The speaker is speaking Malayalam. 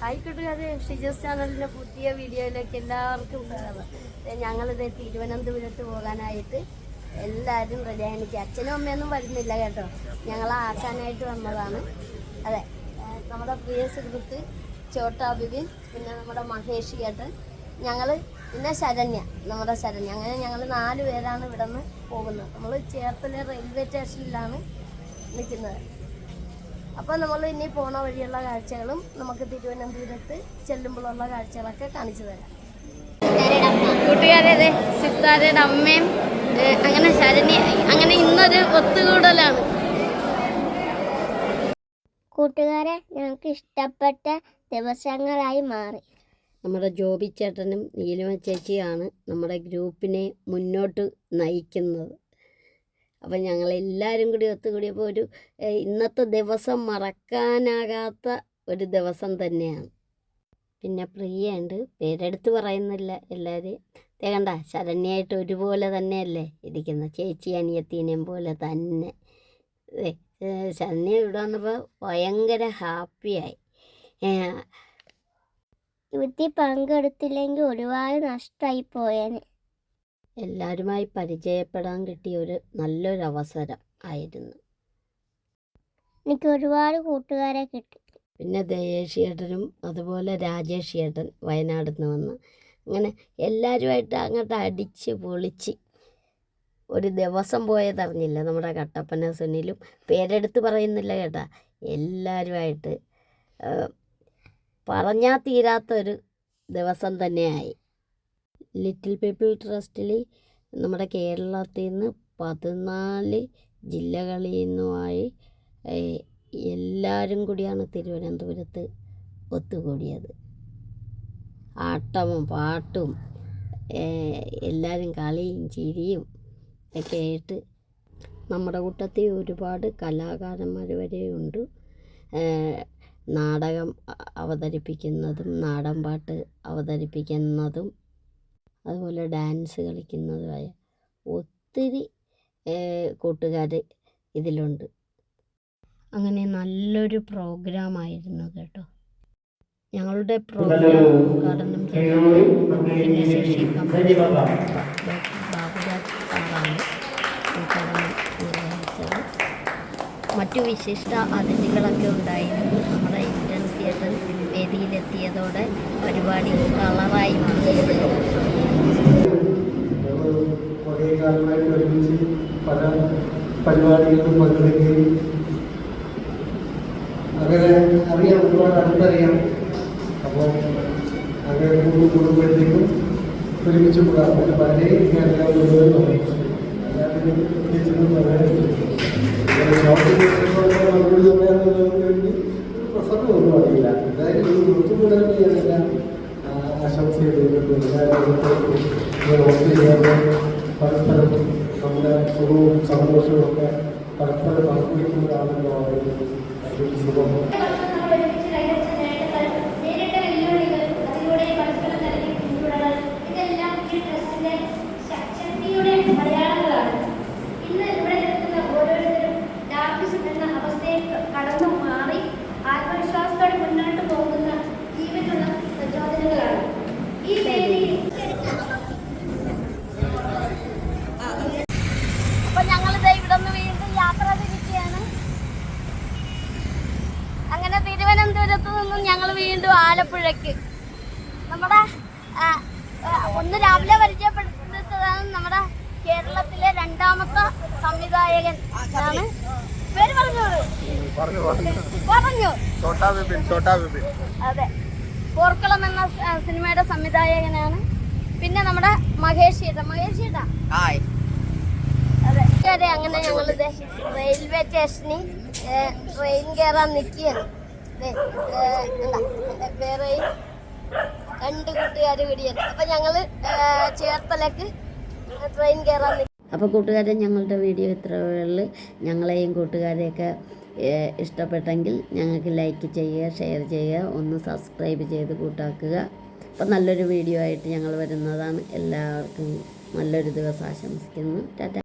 ഹായ് കൂട്ടുകാരെ ഷിജസ് ചാനലിന്റെ പുതിയ വീഡിയോയിലേക്ക് എല്ലാവർക്കും സ്വാഗതം. ഞങ്ങളിത് തിരുവനന്തപുരത്ത് പോകാനായിട്ട് എല്ലാവരും റെഡിയായി എനിക്ക് അച്ഛനും അമ്മയൊന്നും വരുന്നില്ല കേട്ടോ. ഞങ്ങൾ ആക്കാനായിട്ട് വന്നതാണ്. അതെ നമ്മുടെ പ്രിയ സുഹൃത്ത് ചോട്ടാ ബിബിൻ പിന്നെ നമ്മുടെ മഹേഷ് ചേട്ടൻ. ഞങ്ങൾ പിന്നെ ശരണ്യ നമ്മുടെ ശരണ്യ. അങ്ങനെ ഞങ്ങൾ നാല് പേരാണ് ഇവിടെ നിന്ന് പോകുന്നത്. നമ്മൾ ചേർത്തല റെയിൽവേ സ്റ്റേഷനിലാണ് നിൽക്കുന്നത്. അപ്പോൾ നമ്മൾ ഇനി പോണ വഴിയുള്ള കാഴ്ചകളും നമുക്ക് തിരുവനന്തപുരത്ത് ചെല്ലുമ്പോഴുള്ള കാഴ്ചകളൊക്കെ കാണിച്ചു തരാം. കൂട്ടുകാരെ സിത്താരയുടെ അമ്മയും അങ്ങനെ ശരണി അങ്ങനെ ഇന്നൊരു ഒത്തുകൂടലാണ്. കൂട്ടുകാരെ ഞങ്ങൾക്ക് ഇഷ്ടപ്പെട്ട ദിവസങ്ങളായി മാറി. നമ്മുടെ ജോബി ചേട്ടനും നീലിമ ചേച്ചിയാണ് നമ്മുടെ ഗ്രൂപ്പിനെ മുന്നോട്ട് നയിക്കുന്നത്. അപ്പം ഞങ്ങളെല്ലാവരും കൂടി ഒത്തുകൂടിയപ്പോൾ ഒരു ഇന്നത്തെ ദിവസം മറക്കാനാകാത്ത ഒരു ദിവസം തന്നെയാണ്. പിന്നെ പ്രിയുണ്ട് പേരെടുത്ത് പറയുന്നില്ല എല്ലാവരെയും തേകണ്ട ശരണ്യായിട്ട് ഒരുപോലെ തന്നെയല്ലേ ഇരിക്കുന്നത് ചേച്ചി അനിയത്തീനേയും പോലെ തന്നെ. ശരണ്യ ഇവിടെ വന്നപ്പോൾ ഭയങ്കര ഹാപ്പിയായി. ഇവിടുത്തെ പങ്കെടുത്തില്ലെങ്കിൽ ഒരുപാട് നഷ്ടമായി പോയേനെ. എല്ലാവരുമായി പരിചയപ്പെടാൻ കിട്ടിയ ഒരു നല്ലൊരു അവസരം ആയിരുന്നു. എനിക്ക് ഒരുപാട് കൂട്ടുകാരെ കിട്ടി. പിന്നെ ദയേഷ് ഏട്ടനും അതുപോലെ രാജേഷ് ഏട്ടൻ വയനാട് നിന്ന് വന്ന് അങ്ങനെ എല്ലാവരുമായിട്ട് അങ്ങോട്ട് അടിച്ച് പൊളിച്ച് ഒരു ദിവസം പോയതറിഞ്ഞില്ല നമ്മുടെ കട്ടപ്പന സുനിലും പേരെടുത്ത് പറയുന്നില്ല കേട്ടാ. എല്ലാവരുമായിട്ട് പറഞ്ഞാൽ തീരാത്തൊരു ദിവസം തന്നെയായി. ലിറ്റിൽ പീപ്പിൾ ട്രസ്റ്റിൽ നമ്മുടെ കേരളത്തിൽ നിന്ന് പതിനാല് ജില്ലകളിൽ നിന്നുമായി എല്ലാവരും കൂടിയാണ് തിരുവനന്തപുരത്ത് ഒത്തുകൂടിയത്. ആട്ടവും പാട്ടും എല്ലാവരും കളിയും ചിരിയും ഒക്കെ ആയിട്ട് നമ്മുടെ കൂട്ടത്തിൽ ഒരുപാട് കലാകാരന്മാർ വരെയുണ്ട് നാടകം അവതരിപ്പിക്കുന്നതും നാടൻ പാട്ട് അവതരിപ്പിക്കുന്നതും അതുപോലെ ഡാൻസ് കളിക്കുന്നതുമായ ഒത്തിരി കൂട്ടുകാർ ഇതിലുണ്ട്. അങ്ങനെ നല്ലൊരു പ്രോഗ്രാമായിരുന്നു കേട്ടോ. ഞങ്ങളുടെ പ്രോഗ്രാം മറ്റു വിശിഷ്ട അതിഥികളൊക്കെ ഉണ്ടായിരുന്നു. നമ്മുടെ ഇന്ത്യൻ തിയേറ്റർ വേദിയിലെത്തിയതോടെ പരിപാടി കളറായി മാറിയിരുന്നു കുറേ കാലമായിട്ട് ഒരുമിച്ച് പല പരിപാടികളിലും പങ്കെടുക്കുകയും അങ്ങനെ അറിയാം ഒരുപാട് അടുത്തറിയാം അപ്പോൾ അങ്ങനെ കൂടി കൂടുമ്പോഴത്തേക്കും ഒരുമിച്ച് കൂടാം പിന്നെ പറയാനുള്ളവർക്ക് ഒരു പ്രസംഗമൊന്നും അറിയില്ല എന്തായാലും ഒത്തുകൂടലിന് ഞാനെല്ലാം ആശംസ ചെയ്തിട്ടുണ്ട് ഇങ്ങനെ ഒത്തുചേർന്ന് പരസ്പരം നമ്മുടെ സുഖവും സന്തോഷവും ഒക്കെ പരസ്പരം പങ്കുവയ്ക്കുന്നതാണല്ലോ ഒരു സുഖം കടന്നു മാറി ആത്മവിശ്വാസത്തോടെ മുന്നോട്ട് പോകുന്ന ജീവനുള്ള പ്രചോദനങ്ങളാണ് ഈ വേദിയിൽ അപ്പൊ ഞങ്ങളിത് ഇവിടെ നിന്ന് വീണ്ടും യാത്ര തിരിക്കുകയാണ് അങ്ങനെ തിരുവനന്തപുരത്ത് നിന്നും ഞങ്ങൾ വീണ്ടും ആലപ്പുഴയ്ക്ക്. നമ്മുടെ ഒന്ന് രാവിലെ പരിചയപ്പെടുത്തതാണ് നമ്മുടെ കേരളത്തിലെ രണ്ടാമത്തെ സംവിധായകൻ. ആണ് പേര് പറഞ്ഞോളൂ പറഞ്ഞു പറഞ്ഞു. ചോട്ടാ ചോട്ടാ അതെ. പോർക്കളം എന്ന സിനിമയുടെ സംവിധായകനാണ്. പിന്നെ നമ്മുടെ മഹേഷ് ചേട്ടൻ മഹേഷ് ചേട്ടാ? ഹായ്. അതെ. അതെ അങ്ങനെ ഞങ്ങളിത് റെയിൽവേ സ്റ്റേഷനിൽ ട്രെയിൻ കയറാൻ നിൽക്കുകയാണ്. വേറെയും രണ്ട് കൂട്ടുകാർ കൂടിയാണ് അപ്പം ഞങ്ങൾ ചേർത്തലക്ക് ട്രെയിൻ കയറാൻ അപ്പൊ കൂട്ടുകാരെ ഞങ്ങളുടെ വീഡിയോ ഇത്രയുള്ളൂ ഞങ്ങളെയും കൂട്ടുകാരെയൊക്കെ ഇഷ്ടപ്പെട്ടെങ്കിൽ ഞങ്ങൾക്ക് ലൈക്ക് ചെയ്യുക ഷെയർ ചെയ്യുക ഒന്ന് സബ്സ്ക്രൈബ് ചെയ്ത് കൂട്ടാക്കുക. അപ്പം നല്ലൊരു വീഡിയോ ആയിട്ട് ഞങ്ങൾ വരുന്നതാണ്. എല്ലാവർക്കും നല്ലൊരു ദിവസം ആശംസിക്കുന്നു. ടാറ്റ.